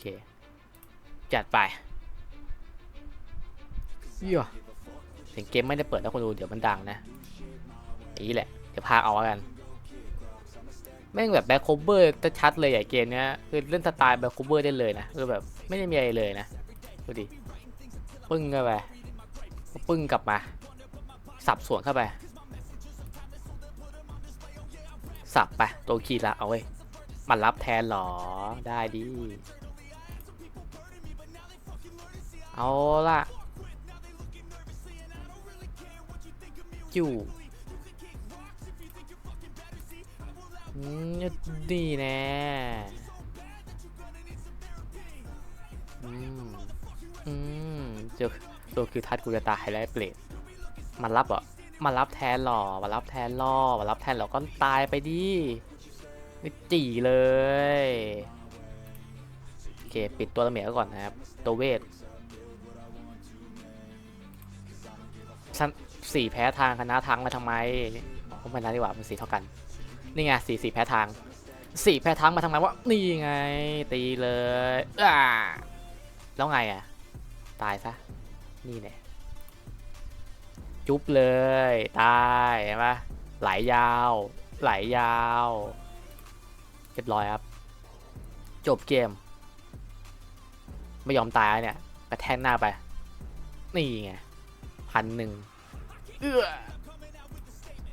เค จัดไปเยเสียงเกมไม่ได้เปิดแล้วคนดูเดี๋ยวมันดังนะอย่างนี้แหละ เดี๋ยวพาเอาแล้วกัน แม่งแบบแบ็คโคเบอร์ชัดเลยอ่เกมเนี้ยคือเล่นสไตล์แบ็คโคเบอร์ได้เลยนะคือแบบไม่ได้มีอะไรเลยนะดูดิปึ้งเข้าไปปึ้งกลับมา สับสวนเข้าไป สับไปตัวคีย์ละเอาเว้มันรับแทนหรอได้ดิ เอาละจู่ดีแน่อืม อืมเจอตัวคือทัดกูจะตายแล้วไอ้เปรตมันรับเหรอมารับแทนหรอมารับแทนหรอมารับแทนหรอก็ตายไปดิไม่จีเลย โอเค ปิดตัวละเมียก่อนนะครับ ตัวเวท สี่แพ้ทางคณะทางมาทำไมผมไม่ได้ดีกว่ามันสีเท่ากัน นี่ไงสี่สี่แพ้ทางสี่แพ้ทางมาทำไมวะนี่ไง ตีเลยอ่าแล้วไงอะ ตายซะ นี่เนี่ยจุ๊บเลย ตายเห็นปะไหลยาว ไหลยาวเรียบร้อยครับ จบเกม ไม่ยอมตายเนี่ยกระแทกหน้าไป นี่ไงพันหนึ่ง เอื้อ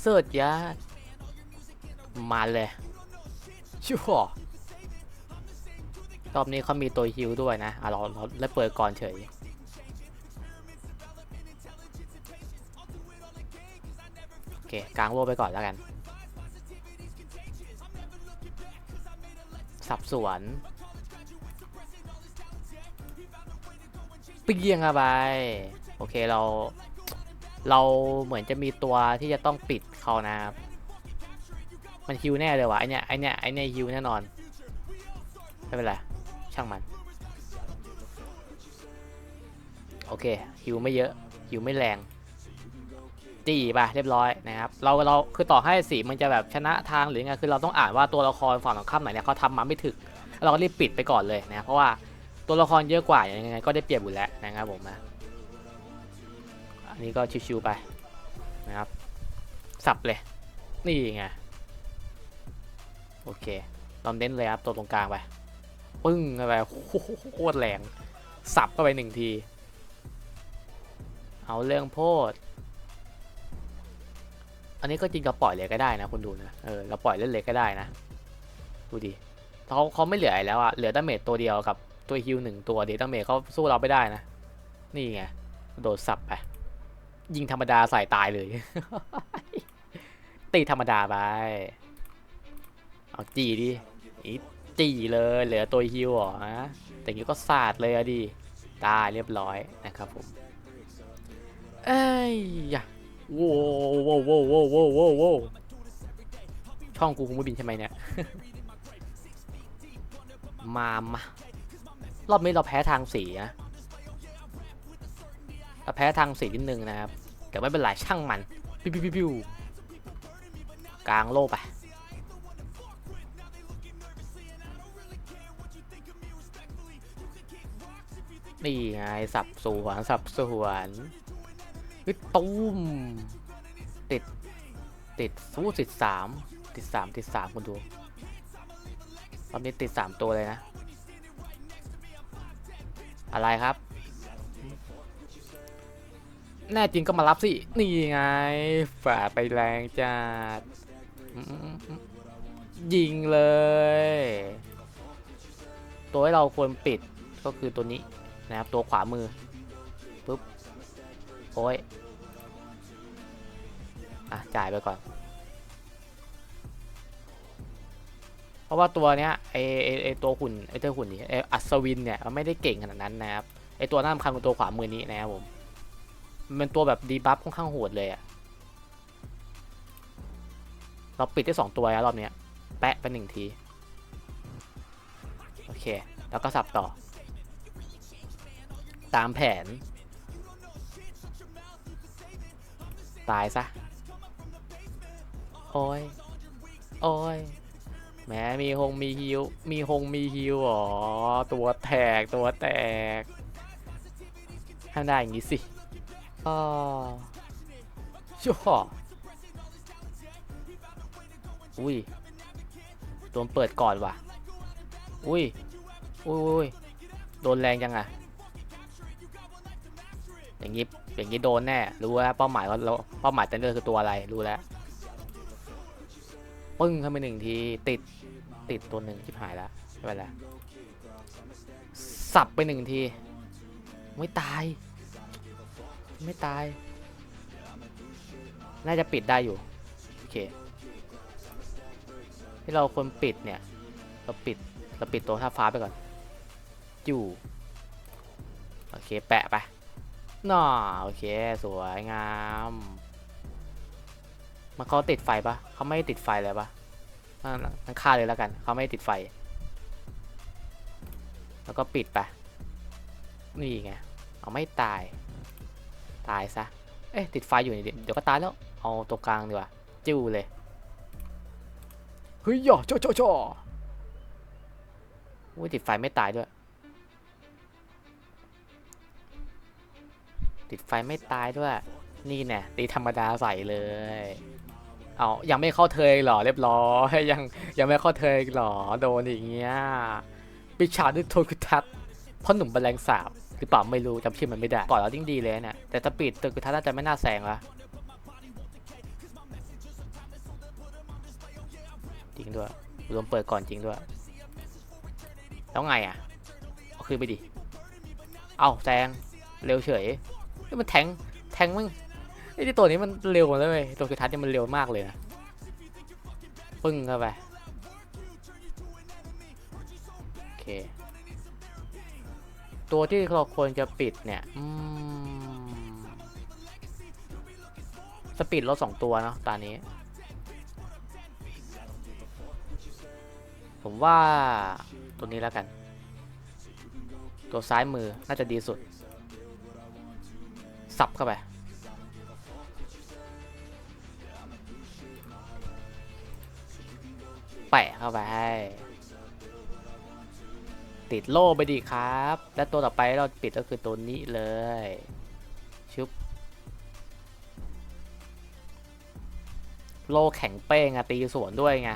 เสิร์ชยาดมาเลยชั่วรอบนี้เขามีตัวฮิวด้วยนะอะเราเราแล้วเปิดก่อนเฉยโอเคกลางโลไปก่อนแล้วกัน สับสวนเปรี้ยงเข้าไป โอเคเรา เราเหมือนจะมีตัวที่จะต้องปิดเขานะครับ มันฮิวแน่เลยวะไอเนี้ยไอเนี้ยไอเนี้ยฮิวแน่นอน ไม่เป็นไร ช่างมัน โอเคฮิวไม่เยอะฮิวไม่แรงตีไปเรียบร้อยนะครับเราเราคือต่อให้สีมันจะแบบชนะทางหรือไงคือเราต้องอ่านว่าตัวละครฝั่งตรงข้ามไหนเนี่ยเขาทำมาไม่ถึกเราก็รีบปิดไปก่อนเลยนะเพราะว่าตัวละครเยอะกว่าอยังไงก็ได้เปรียบอยู่แล้วนะครับผมนะ นนี้ก็ชิวๆไปนะครับ สับเลย นี่ไง โอเคลองเน้นเลยครับ ตัวตรงกลางไป ปึ้งเข้าไปโคตรแรง สับเข้าไปหนึ่งที เอาเรื่องโพด อันนี้ก็จริงเราปล่อยเลยก็ได้นะคุณดูนะ เออ เราปล่อยเล่นเลยก็ได้นะ ดูดิเขาเขาไม่เหลืออะไรแล้วอะเหลือดาเมจตัวเดียวกับตัวฮิวหนึ่งตัวเดดาเมจเขาสู้เราไม่ได้นะ นี่ไง โดดสับไป ยิงธรรมดาใส่ตายเลย ตีธรรมดาไป เอาจีดิอีจีเลย เหลือตัวฮิวเหรอฮะแต่งี้ก็สาดเลยอะดิตายเรียบร้อยนะครับผม เอ้ยยะโว้วโว้วโว้วโว้วโว้วโว้วโว้วช่องกูคงไม่บินใช่ไหมเนี่ย มามารอบนี้เราแพ้ทางสีนะ แพ้ทางสีนิดนึงนะครับ แต่ไม่เป็นไรช่างมัน ปิ้วปิ้วปิ้วปิ้วกลางโลไปนี่ไงสับสวนสับสวนเฮ้ยตุ้มติด ติดสู้ติดสามติดสามติดสามคุณดูรอบนี้ติดสามตัวเลยนะ อะไรครับ แน่จริงก็มารับสิ นี่ไง ฝ่าไปแรงจัดยิงเลย ตัวที่เราควรปิดก็คือตัวนี้นะครับ ตัวขวามือปุ๊บโอ้ยอะจ่ายไปก่อน เพราะว่าตัวเนี้ยไอไอไอตัวหุ่นไอตัวหุ่นนี่ไออัศวินเนี่ยมันไม่ได้เก่งขนาดนั้นนะครับไอตัวน่าสำคัญคือตัวขวามือนี้นะครับผม มันเป็นตัวแบบดีบัฟค่อนข้างโหดเลยอะเราปิดได้สองตัวแล้วรอบนี้แปะไปหนึ่งที โอเค แล้วก็สับต่อ ตามแผน ตายซะ โอ้ย โอ้ยแหมมีฮงมีฮิว มีฮงมีฮิวอ๋อ ตัวแตกตัวแตกทำได้อย่างงี้สิ อ๋อชัวอุ้ยโดนเปิดก่อนว่ะ อุ้ย อุ้ยอุ้ยโดนแรงจังอะอย่างงี้ อย่างงี้โดนแน่ รู้แล้วเป้าหมายว่าเราเป้าหมายเต้นเลือคือตัวอะไร รู้แล้ว ปึ้งเข้าไปหนึ่งที ติด ติดตัวหนึ่งชิบหายแล้วไม่เป็นไรสับไปหนึ่งที ไม่ตาย ไม่ตาย น่าจะปิดได้อยู่ โอเค ที่เราควรปิดเนี่ย เราปิด เราปิดตัวท่าฟ้าไปก่อนจู่โอเค แปะไปน่อโอเค สวยงาม มันเขาติดไฟปะเขาไม่ติดไฟเลยปะนั่นนั่นฆ่าเลยแล้วกัน เขาไม่ติดไฟ แล้วก็ปิดไป นี่ไง เอาไม่ตาย ตายซะ เอ๊ะติดไฟอยู่นี่เดี๋ยวก็ตายแล้ว เอาตัวกลางดีกว่า จิ้วเลย เฮ้ยย่อจ่อจ่อจ่ออุ้ยติดไฟไม่ตายด้วย ติดไฟไม่ตายด้วย นี่แน่ตีธรรมดาใส่เลย เอายังไม่เข้าเทยหรอเรียบร้อยยังยังไม่เข้าเทยหรอโดนอย่างเงี้ยปิชาด้วยโทคุทัศน์พ่อหนุ่มแมลงสาบ หรือเปล่าไม่รู้จำชื่อมันไม่ได้ก่อนแล้วยิ่งดีเลยเนี่ยแต่ถ้าปิดโทคุทัศน์น่าจะไม่น่าแซงละจริงด้วยรวมเปิดก่อนจริงด้วย แล้วไงอะเอาคืนไปดิเอาแซงเร็วเฉยนี่มันแทงแทงมึงไอ้ที่ตัวนี้มันเร็วเลยเว้ยตัวคือทัศน์เนี่ยมันเร็วมากเลยนะปึ้งเข้าไป ตัวที่เราควรจะปิดเนี่ยสปีดลดสองตัวเนาะตอนนี้ ผมว่าตัวนี้แล้วกัน ตัวซ้ายมือน่าจะดีสุด สับเข้าไปแปะเข้าไปให้ ติดโล่ไปดีครับ และตัวต่อไปเราปิดก็คือตัวนี้เลย ชุบ โล่แข็งเป้งอะตีสวนด้วยไง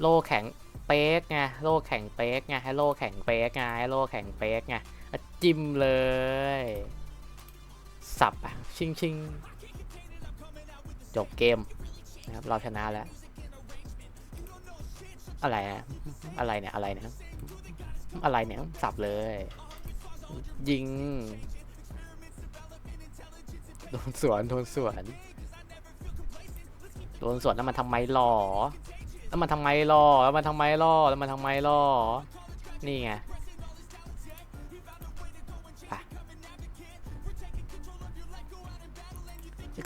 โล่แข็งเป๊กไง โล่แข็งเป๊กไง ให้โล่แข็งเป๊กไง ให้โล่แข็งเป๊กไงจิ้มเลย สับอะชิงชิงจบเกมนะครับเราชนะแล้ว อะไรอะอะไรเนี่ย อะไรเนี่ย อะไรเนี่ยสับเลย ยิงโดนสวนโดนสวนโดนสวนแล้วมันทำไมหล่อแล้วมันทำไมหล่อแล้วมันทำไมหล่อแล้วมันทำไมหล่อนี่ไง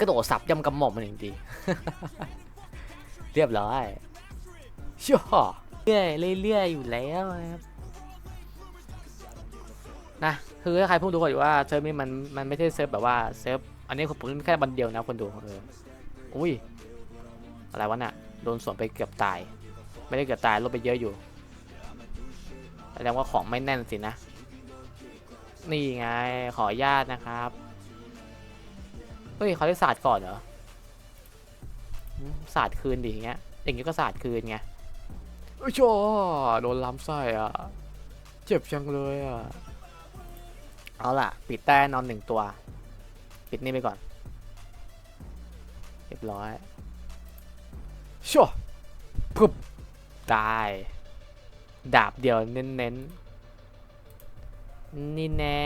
กระโดดสับย่ำกำหม่อมมันจริงๆเรียบร้อยชั่วเรื่อยเรื่อยอยู่แล้วครับ นะคือถ้าใครพูดดูก่อนอยู่ว่าเซิร์ฟนี้มันมันไม่ใช่เซิร์ฟแบบว่าเซิร์ฟอันนี้ผมแค่บันเดียวนะคนดูเอออุ้ยอะไรวะน่ะโดนสวนไปเกือบตาย ไม่ได้เกือบตายลดไปเยอะอยู่แสดงว่าของไม่แน่นสินะ นี่ไงขออนุญาตนะครับเฮ้ยเขาได้ศาสตร์ก่อนเหรอศาสตร์คืนดิอย่างเงี้ยอย่างงี้ก็ศาสตร์คืนไงโอ้ยโดนล้ำไส้อะ เจ็บจังเลยอะ เอาล่ะ ปิดแต้นอนหนึ่งตัว ปิดนี่ไปก่อน เรียบร้อยชัวปุ๊บได้ดาบเดียวเน้นๆ นี่แน่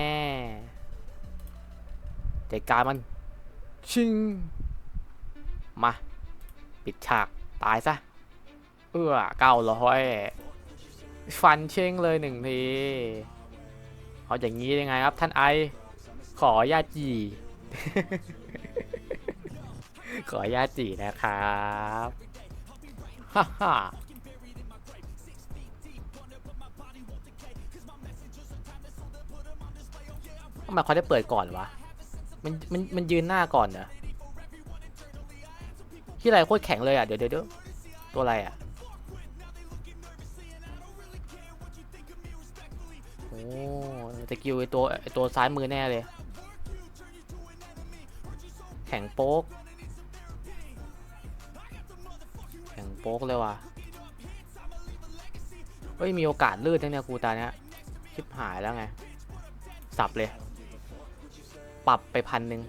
จัดการมัน ชิง มา ปิดฉาก ตายซะ เอื้อเก้าร้อยฟันเช่งเลยหนึ่งที เอาอย่างนี้ยังไงครับ ท่านไอขอญาติจีขอญาติจีนะครับฮ่าฮ่าทำไมเขาได้เปิดก่อนวะ มันมันมันยืนหน้าก่อนเหรอที่ไรโคตรแข็งเลยอะ เดี๋ยวเดี๋ยวเดี๋ยวตัวอะไรอะ ตะกิวไอตัวไอตัวซ้ายมือแน่เลย แข็งโป๊ก แข็งโป๊กเลยว่ะ เฮ้ย มีโอกาสลื่นนะเนี่ยกูตาเนี้ยชิบหายแล้วไง สับเลย ปรับไปพันหนึ่ง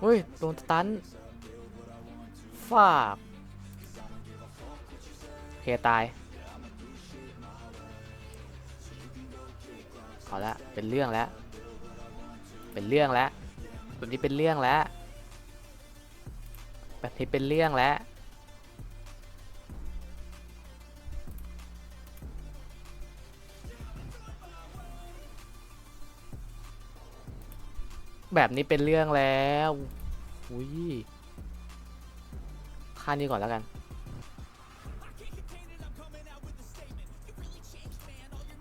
เฮ้ย โดนตันฟากเคตาย เอาละเป็นเรื่องแล้ว เป็นเรื่องแล้วแบบนี้เป็นเรื่องแล้ว แบบนี้เป็นเรื่องแล้ว แบบนี้เป็นเรื่องแล้วอุ้ยค่านี้ก่อนแล้วกัน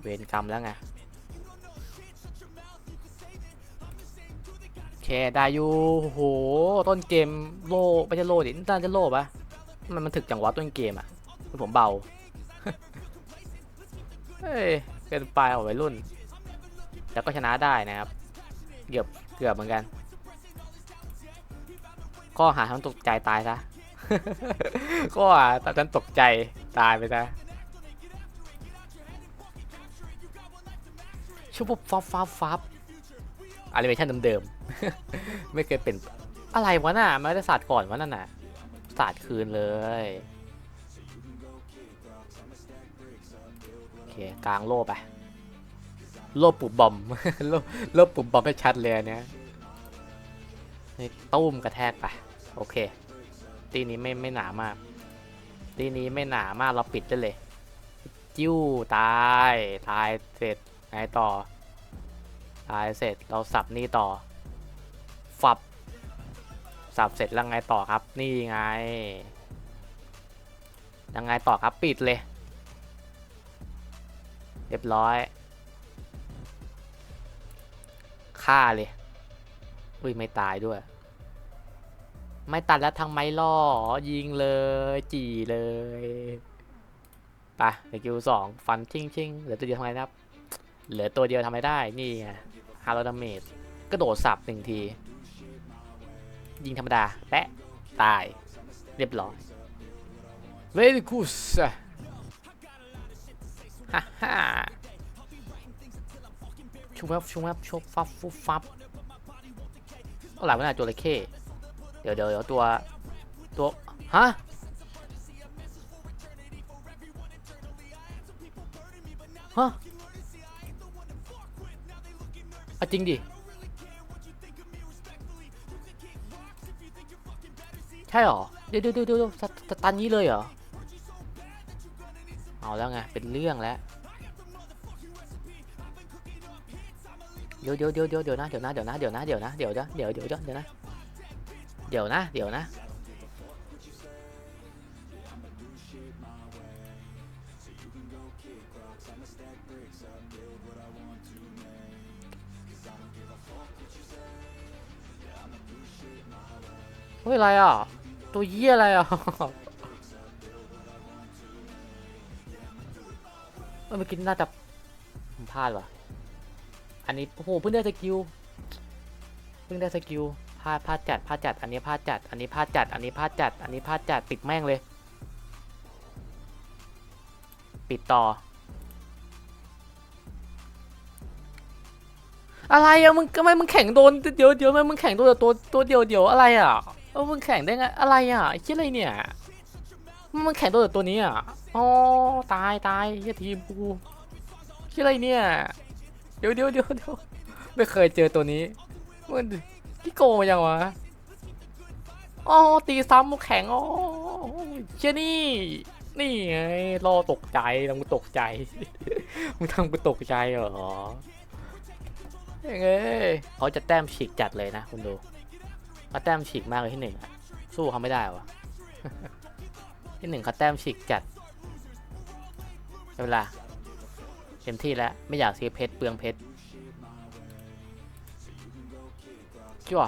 เวรกรรมแล้วไง เคได้อยู่โหต้นเกมโลไม่ใช่โลดิน่าจะโลปะมันมันถึกจังหวะต้นเกมอะคือผมเบาเฮ้ยเกินไปของวัยรุ่นแต่ก็ชนะได้นะครับ เกือบเกือบเหมือนกัน ข้อหาทำตกใจตายซะข้อหาตอนนั้นตกใจตายไปซะชุบปุ๊บฟับฟับ ฟับอ n ิเมชันเดิมๆ ไม่เคยเป็นอะไรวะน่ะไม่ได้ศาสตร์ก่อนวะนั่นน่ะศาสตร์คืนเลย โอเค กลางโลไป โลบปุบบอม โลโลบปุบบอมให้ชัดเลยเนี้ยนี่ตุ้มกระแทกไป โอเค ตีนี้ไม่ไม่หนามาก ตีนี้ไม่หนามากเราปิดได้เลย จิ้วตาย ตายเสร็จไงต่อ ตายเสร็จเราสับนี่ต่อฝับสับเสร็จแล้วไงต่อครับ นี่ไงยังไงต่อครับปิดเลย เรียบร้อยฆ่าเลย อุ้ยไม่ตายด้วย ไม่ตัดแล้วทางไม้ล่อยิงเลย จีเลยไปในคิวสองฟันชิงชิงเหลือตัวเดียวทำไงครับ เหลือตัวเดียวทำไมได้ นี่ไง ฮาร์โลดาเมจกระโดดสับหนึ่งที ยิงธรรมดา แปะ ตาย เรียบร้อย very good ฮ่าฮ่าชุบแวบชุบแวบชุบฟับฟุบฟับอะไรวะน่ะจระเข้เดี๋ยวเดี๋ยวตัว ตัว ฮะฮะ จริงดิ ใช่หรอ เดี๋ยวเดี๋ยวเดี๋ยวสตันนี้เลยเหรอ เอาแล้วไง เป็นเรื่องแล้ว เดี๋ยวเดี๋ยวเดี๋ยวเดี๋ยวนะ เดี๋ยวนะ เดี๋ยวนะ เดี๋ยวนะ เดี๋ยวนะ เดี๋ยวเดี๋ยวเดี๋ยวเดี๋ยวเดี๋ยวนะ เดี๋ยวนะ เดี๋ยวนะ ฮ้ยอะไรอะ ตัวเยี่ยอะไรอะเมื่อกี้น่าจะพลาดว่ะ อันนี้โอ้โหเพิ่งได้สกิล เพิ่งได้สกิลพลาดพลาดจัดพลาดจัด อันนี้พลาดจัด อันนี้พลาดจัด อันนี้พลาดจัด อันนี้พลาดจัด ปิดแม่งเลย ปิดต่อ อะไรอะมึงทำไมมึงแข่งโดนเดี๋ยวเดี๋ยวทำไมมึงแข่งโดนตัวตัวเดียวเดี๋ยวอะไรอะ เออมึงแข่งได้ไงอะไรอะไอ้เชี่ยอะไรเนี่ยมึงแข่งโดนแต่ตัวนี้อะอ๋อตายตายเฮียทีมกูเชี่ยอะไรเนี่ยเดี๋ยวเดี๋ยวเดี๋ยวเดี๋ยวไม่เคยเจอตัวนี้มันที่โกงมายังวะอ๋อตีซ้ำแข็งอ๋อเชี่ยนี่ นี่ไงรอตกใจทำกูตกใจมึงทำกูตกใจเหรอยังไงเขาจะแต้มฉีกจัดเลยนะคุณดู เขาแต้มฉีกมากเลยที่หนึ่งอะสู้เขาไม่ได้วะที่หนึ่งเขาแต้มฉีกจัดใช่เวลาเต็มที่แล้วไม่อยากเสียเพชรเปลืองเพชรจั่ว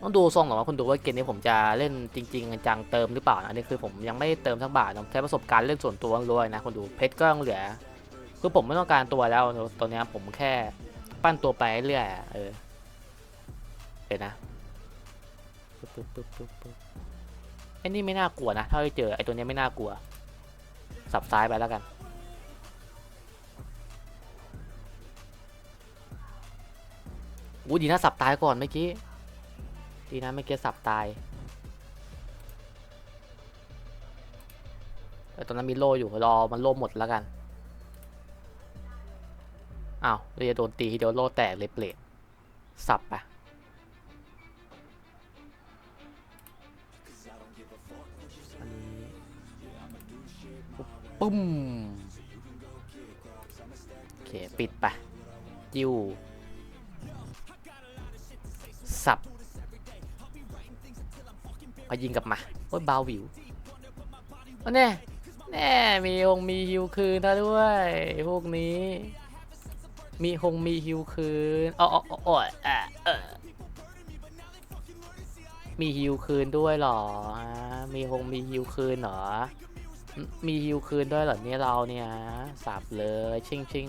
ต้องดูทรงหรอกว่าคุณดูว่าเกมนี้ผมจะเล่นจริง ๆ จังๆเติมหรือเปล่านะอันนี้คือผมยังไม่ได้เติมสักบาทนะใช้ประสบการณ์เล่นส่วนตัวล้วนๆนะคุณดูเพชรก็ยังเหลือ คือผมไม่ต้องการตัวแล้วตัวเนี้ยผมแค่ปั้นตัวไปเรื่อยๆอะเออ เดี๋ยนะปึ๊บปึ๊บปึ๊บปึ๊บปึ๊บไอ้นี่ไม่น่ากลัวนะถ้าได้เจอไอ้ตัวนี้ไม่น่ากลัว สับซ้ายไปแล้วกันอู้ดีนะสับตายก่อนเมื่อกี้ ดีนะเมื่อกี้สับตายแต่ตอนนั้นมีโล่อยู่รอมันโล่หมดแล้วกัน อ้าวเราจะโดนตีทีเดียวโล่แตกเลยเปลดสับไป ปุ้มโอเค ปิดไปจิ้วสับเอายิงกลับมา โอ้ยบาววิวโอ้แน่แน่มีฮงมีฮิวคืนถ้าด้วย พวกนี้ มีฮงมีฮิวคืนอ๋ออ๋ออ๋อเออมีฮิวคืนด้วยเหรอฮะมีฮงมีฮิวคืนเหรอ มีฮิวคืนด้วยเหรอเนี่ยเราเนี่ยสับเลยชิงชิง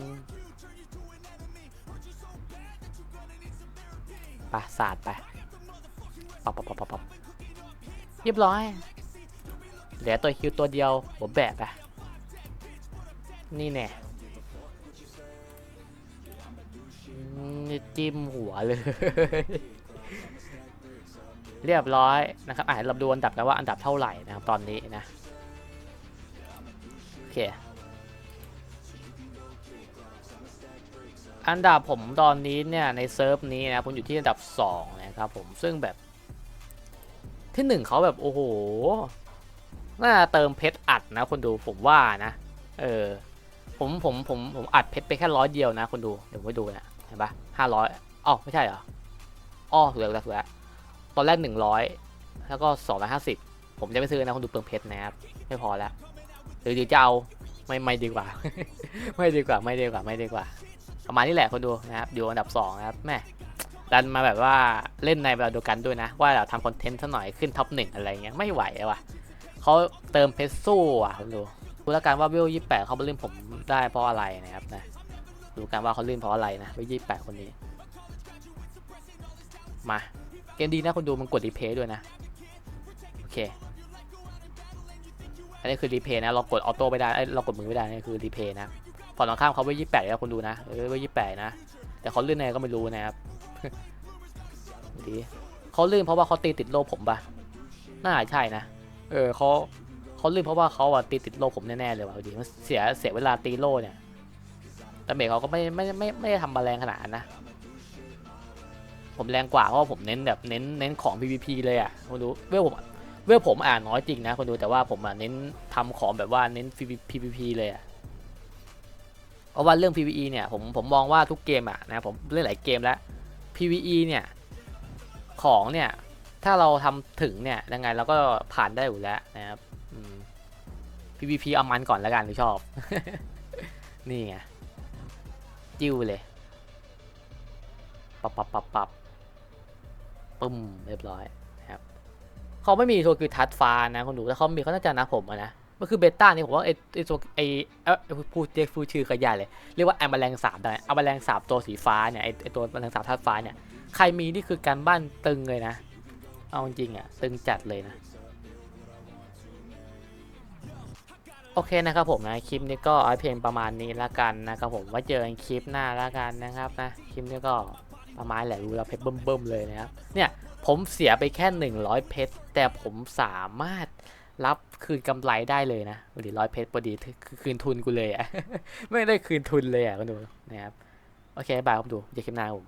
ไปสาดไปปับปับปับปับเรียบร้อย เหลือตัวคิวตัวเดียวหัวแบะไปนี่แน่นี่จิ้มหัวเลย เรียบร้อยนะครับอะเราดูอันดับกันว่าอันดับเท่าไหร่นะครับตอนนี้นะ เค อันดับผมตอนนี้เนี่ย ในเซิร์ฟนี้นะผมอยู่ที่อันดับ 2 นะครับผมซึ่งแบบที่หนึ่งเขาแบบโอ้โห น่าเติมเพชรอัดนะคนดูผมว่านะ เออ ผมผมผมผมอัดเพชรไปแค่ร้อยเดียวนะคนดู เดี๋ยวไปดูนะเห็นปะห้าร้อยอ๋อไม่ใช่เหรออ๋อถูกแล้วถูกแล้วถูกแล้วตอนแรกหนึ่งร้อยแล้วก็สองร้อยห้าสิบผมจะไม่ซื้อนะคนดูเปลืองเพชรนะครับไม่พอแล้ว หรือจะเอาไม่ไม่ดีกว่า ไม่ดีกว่าไม่ดีกว่าไม่ดีกว่า ประมาณนี้แหละคนดูนะครับอยู่อันดับ2นะครับแม่ดันมาแบบว่าเล่นในเวลาเดียวกันด้วยนะ ว่าเราทำคอนเทนต์ซะหน่อยขึ้นท็อปหนึ่งอะไรเงี้ยไม่ไหวอะว่ะเขาเติมเพชรสู้อะคนดูดูแล้วกันว่าวิวยี่แปดเขามาเล่นผมได้เพราะอะไรนะครับนะดูกันว่าเขาเล่นเพราะอะไรนะวิวยี่แปดคนนี้ มา เกมดีนะคนดูมันกดรีเพย์ด้วยนะ โอเค อันนี้คือรีเพย์นะ เรากดออโต้ไม่ได้ เรากดมือไม่ได้นี่คือรีเพย์นะฝั่งตรงข้ามเขาไว้ยี่แปดแล้วคนดูนะเออไว้ยี่แปดนะ แต่เขาลื่นไงก็ไม่รู้นะครับดีเขาลื่นเพราะว่าเขาตีติดโลผมปะน่าใช่นะ เออเขาเขาลื่นเพราะว่าเขาอะตีติดโลผมแน่ๆเลยว่ะดีมันเสียเสียเวลาตีโลเนี่ยแต่เมกเขาก็ไม่ไม่ไม่ไม่ได้ทำมาแรงขนาดนะ ผมแรงกว่าเพราะผมเน้นแบบเน้นเน้นของ PVP เลยอะคนดูเวลผม เวลผมอ่านน้อยจริงนะคนดูแต่ว่าผมอะเน้นทำของแบบว่าเน้น PVP เลยอะเพราะว่าเรื่อง PVE เนี่ยผมผมมองว่าทุกเกมอะนะผมเล่นหลายเกมแล้ว PVE เนี่ยของเนี่ยถ้าเราทำถึงเนี่ยยังไงเราก็ผ่านได้อยู่แล้วนะครับ PVP เอามันก่อนแล้วกันที่ชอบ นี่ไงจิ้วเลยปับปับปับปับปึ้มเรียบร้อย เขาไม่มีตัวคือทัดฟ้านะคนดูถ้าเขามีเขาน่าจะนะผมนะมันคือเบต้านี่ผมว่าไอไอตัวไอเออพูดเรียกพูชื่อขยายเลยเรียกว่าไอแมลงสาบได้ไอแมลงสาบตัวสีฟ้าเนี่ยไอไอตัวแมลงสาบธาตุฟ้าเนี่ยใครมีนี่คือการบ้านตึงเลยนะ เอาจริงอะตึงจัดเลยนะโอเคนะครับผมนะคลิปนี้ก็เอาเพียงประมาณนี้ละกันนะครับผมไว้เจอกันคลิปหน้าละกันนะครับนะคลิปนี้ก็ประมาณแหละดูแล้วเพชรเบิ่มๆเลยนะครับเนี่ย ผมเสียไปแค่ 100 เพชร แต่ผมสามารถรับคืนกำไรได้เลยนะหรือร้อยเพชรพอดีคือคืนทุนกูเลยอะ ไม่ได้คืนทุนเลยอะก็ดูนะครับ โอเค บายครับดู อย่าคลิปหน้าผม